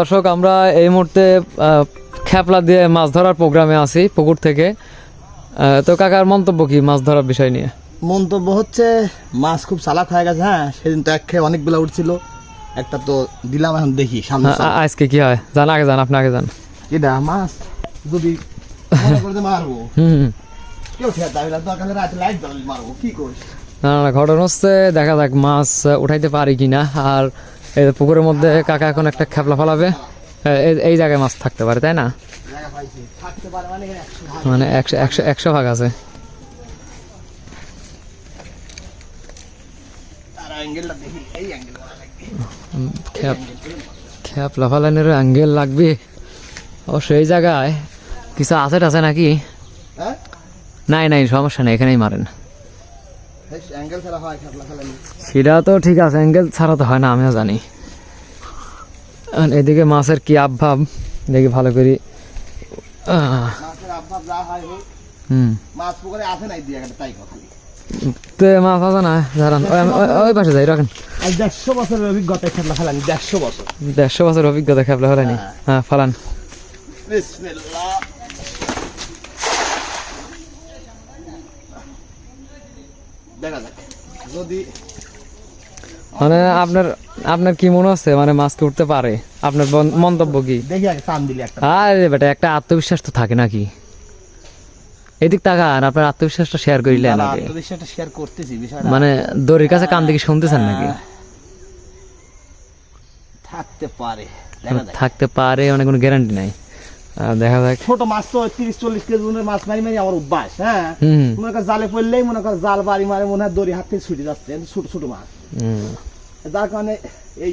দর্শক আমরা এই মুহূর্তে খেপলা দিয়ে মাছ ধরার প্রোগ্রামে আছি পুকুর থেকে। তো কাকার মন্তব্য কি মাছ ধরার বিষয় নিয়ে? মন্তব্য হচ্ছে মাছ খুব চালাক হয়ে গেছে হ্যাঁ? সেদিন তো এক খেয়ে অনেকগুলো উঠছিল একটা তো দিলাম এখন দেখি সামনে আ- আজকে কি হয়? জান আগে যান আপনি আগে যান। এটা মাছ যদি মারবো। হুম না না ঘটনা হচ্ছে দেখা যাক মাছ উঠাইতে পারি কিনা। আর এই যে পুকুরের মধ্যে কাকা এখন একটা খেপলা ফলাবে। এই- এই জায়গায় মাছ থাকতে পারে তাই না? মানে একশো ভাগ। একশো একশো ভাগ আছে। খেপ খেপলা ফালানোর অ্যাঙ্গেল লাগবে। অবশ্য এই জায়গায় কিছু আছে আছে নাকি? হ্যাঁ? নাই নাই সমস্যা নেই এখানেই মারেন অ্যাঙ্গেল ছাড়া হয় খেপলা খেলানি সেটা তো ঠিক আছে অ্যাঙ্গেল ছাড়া তো হয় না আমিও জানি। এদিকে মাছের কি আবভাব দেখি ভালো করি। হয় মাছ আছে না ওই পাশে যাই রাখেন। দেড়শো বছরের অভিজ্ঞতায় খেপলা খেলানি দেড়শো বছর। দেড়শো বছর অভিজ্ঞতা খেপলা ফেলানি হ্যাঁ ফালান। বিসমিল্লাহ। দেখা যাক। যদি মানে আপনার আপনার কি মনে মানে মাছ কি উঠতে পারে। আপনার মন্তব্য কি? দেখি আগে টান দিলি একটা। আরে বেটা একটা আত্মবিশ্বাস তো থাকে নাকি? এদিক তাকান আপনার আত্মবিশ্বাসটা শেয়ার করিলে দাদা, নাকি আত্মবিশ্বাসটা শেয়ার করতেছি বিষয়টা। মানে দড়ির কাছে কান দিকে শুনতেছেন নাকি? থাকতে পারে থাকতে পারে অনেক কোনো গ্যারান্টি নাই। দেখা যাক। ছোট মাছ তো তিরিশ চল্লিশ কেজি ওজনের মাছ মারি মারি আমার অভ্যাস হ্যাঁ? মনে কর জালে পড়লেই মনে কর জাল বাড়ি মারে মনে হয় দড়ি হাত থেকে ছুটে যাচ্ছে ছোট ছোট মাছ। যার কারণে এই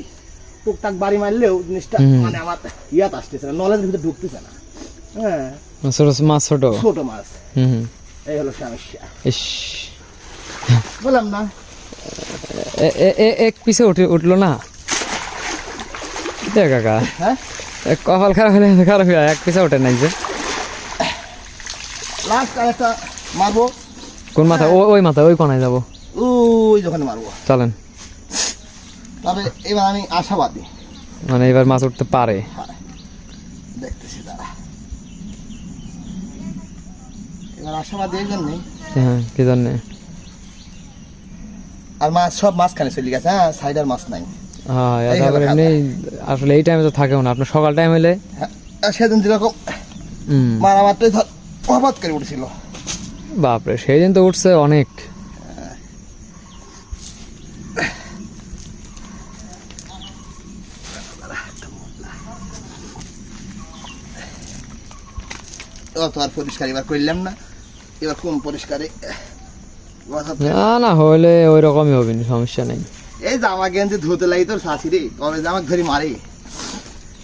টুকটাক বাড়ি মারলেও জিনিসটা মানে আমার ইয়াত আসতেছে না ভিতরে ঢুকতেছে না হ্যাঁ? ছোট মাছ ছোট। ছোট মাছ। এই হলো সমস্যা। ইস। বললাম না। এক পিছে উঠে উঠল না? দেখ কাকা। হ্যাঁ? কপাল খারাপ হলে খারাপ হয়ে এক পিছে ওঠে নাই যে। লাস্ট আর একটা মারবো। কোন মাথা? ও- ওই মাথা ওই কোনায় যাব। ওই যখন মারবো। চলেন। তবে এবার আমি আশাবাদী। মানে এবার মাছ উঠতে পারে। দেখতেছি দাঁড়া এবার আশাবাদী এই জন্যই হ্যাঁ কি জন্যে? আর মাছ সব মাঝখানে চলে গেছে হ্যাঁ সাইডার মাছ নাই। হ্যাঁ এমনি আসলে এই টাইমে তো থাকেও না। আপনার সকাল টাইম হলে? হ্যাঁ, সেদিন যেরকম মারামারটাই ধর হঠাৎ করে উঠেছিল। বাপরে সেই দিন তো উঠছে অনেক। এবার তো আর পরিষ্কার এবার করলাম না। এবার কোন পরিষ্কারে? না না হলে ওই রকমই হবে না সমস্যা নেই। এই জামা গেঞ্জি ধুতে লাগি তোর শাশি রে কবে জামা ধরে মারে।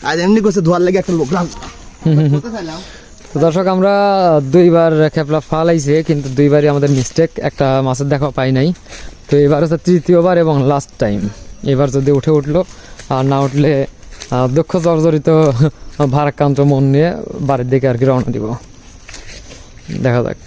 আজ এমনি করছে ধোয়ার লাগে একটা লোক তো দর্শক আমরা দুইবার খেপলা ফালাইছে কিন্তু দুইবারই আমাদের মিস্টেক একটা মাছের দেখা পাই নাই। তো এবার হচ্ছে তৃতীয়বার এবং লাস্ট টাইম এবার যদি উঠে উঠল আর না উঠলে দক্ষ জর্জরিত ভারাক্রান্ত মন নিয়ে বাড়ির দিকে আর কি রওনা দিব। দেখা যাক।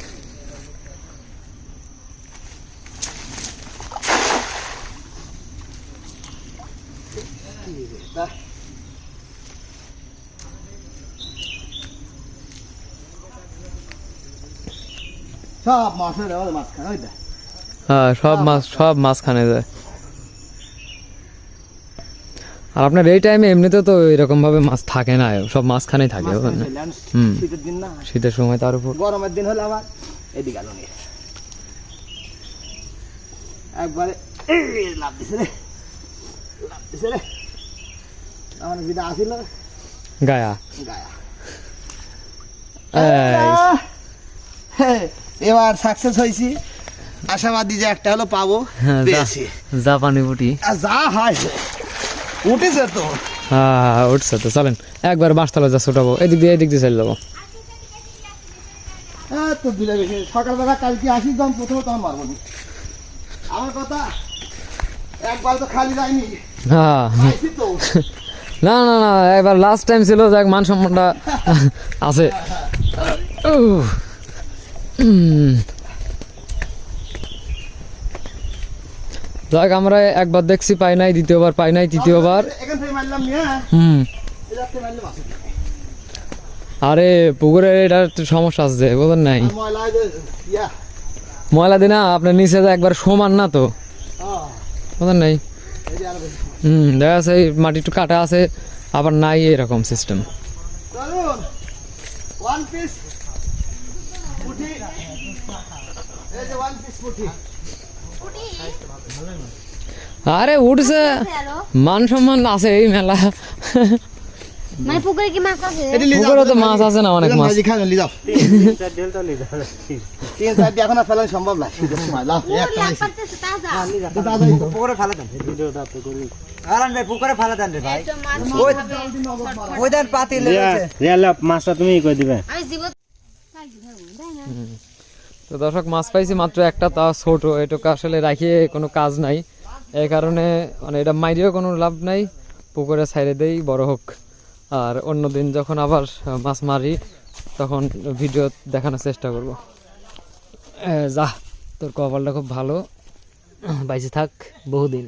সব মাছের আমাদের মাঝখানে ওই হ্যাঁ সব মাছ সব মাছখানে যায়। আর আপনার এই টাইমে এমনিতে তো এরকম ভাবে মাছ থাকে না সব মাঝখানেই থাকে হুম। শীতের দিন না। শীতের সময় তার উপর। গরমের দিন হলে আবার এদিকে আলো নিয়ে। একবারে লাভ দিছে রে লাভ দিছে রে। আমার যেটা আসিল গায়া। গায়া। এই, এবার সাকসেস হয়েছি। আশাবাদী যে একটা হলো পাবো। হ্যাঁ, যা- পেয়েছি। জাপানি বুটি। যা হয় উঠেছে তো। হ্যাঁ উঠছে তো চলেন। একবার বাঁশতলা যা ছোটাবো। এদিক দিয়ে এদিক দিয়ে চলে যাব। তো দিলে সকালবেলা কালকে আসি তখন প্রথমে তখন মারবো। আমার কথা একবার তো খালি যায়নি। হ্যাঁ। না না না এবার লাস্ট টাইম ছিল যাক মান সম্মানটা আছে। যাক আমরা একবার দেখছি পাই নাই দ্বিতীয়বার পাই নাই তৃতীয়বার। হ্যাঁ হুম। আরে পুকুরে এটা একটু সমস্যা আছে বুঝলেন নাই। ময়লা দিনা আপনার নিচে একবার সমান না তো। আহ, বুঝলেন নাই। হুম দেখা যাচ্ছে মাটি একটু কাটা আছে আবার নাই এরকম সিস্টেম চলুন ওয়ান পিস পুঁটি এই যে ওয়ান পিস পুঁটি আরে উঠছে মান সম্মান আছে এই মেলা। মানে পুকুরে কি মাছ আছে? পুকুরে তো মাছ আছে না অনেক মাছ। লিয়ে যাও। তিন চারটি এখন ফেলানো সম্ভব না। লাভ একটা। তাজা তো। পুকুরে ফেলে দেন। আরান ভাই পুকুরে ফেলে দেন রে ভাই। ওই ওই দেন পাতি লেগেছে মাছটা তুমি কই দিবে? আমি জীবন তো দর্শক, মাছ পাইছি মাত্র একটা তা ছোট। এটুকু আসলে রাখিয়ে কোনো কাজ নাই। এই কারণে মানে এটা মাইরেও কোনো লাভ নাই। পুকুরে ছাইড়ে দেই, বড় হোক। আর অন্য দিন যখন আবার মাছ মারি, তখন ভিডিও দেখানোর চেষ্টা করব। যা, তোর কপালটা খুব ভালো। বাইসে থাক, বহুদিন।